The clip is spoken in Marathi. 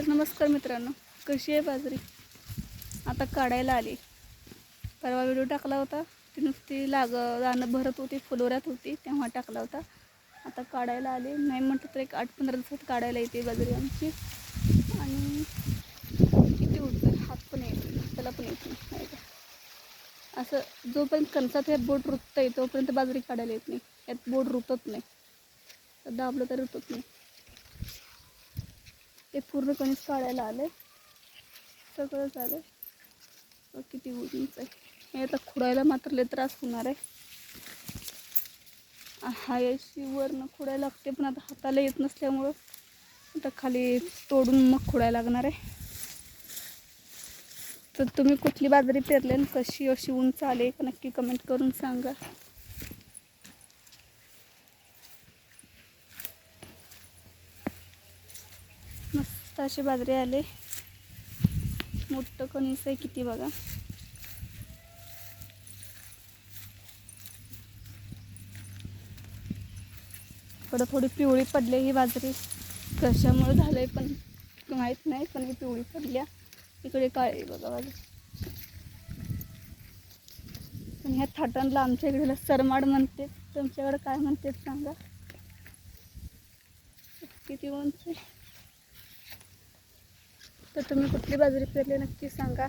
तर नमस्कार मित्रांनो कशी आहे बाजरी? आता काढायला आली. परवा व्हिडिओ टाकला होता. ती नुसती लाग दाणं भरत होती फुलोऱ्यात होती तेव्हा टाकला होता. आता काढायला आले. नाही म्हटलं तर एक आठ पंधरा दिवसात काढायला येते बाजरी आमची. आणि किती उठतं हात पण येतो त्याला पण येत नाही. का? असं जोपर्यंत कणसात हे बोट रुततं आहे तोपर्यंत बाजरी काढायला येत नाही. यात बोट रुतत नाही. दाबलं तर रुतत नाही. ते पूर्ण कणीस काढायला आले सगळं झालं किती उंच आहे हे आता खुडायला मात्र लय त्रास होणार आहे. हा अशी वरनं खुडायला लागते पण आता हाताला येत नसल्यामुळं आता खाली तोडून मग खुडायला लागणार आहे. तर तुम्ही कुठली बाजरी पेरली आणि कशी अशी उंच आली का नक्की कमेंट करून सांगा. मस्त असे बाजरी आले. मोठं कणीस आहे किती बघा. इकडं थोडी पिवळी पडली ही बाजरी. कशामुळे झालंय पण माहीत नाही पण ही पिवळी पडल्या. इकडे काळी बघा बाजरी. पण ह्या थाटांना आमच्या इकडे सरमाड म्हणते. तुमच्याकडे काय म्हणते सांगा. किती उंच आहे? तर तुम्ही कुठली बाजरी पेरली नक्की सांगा.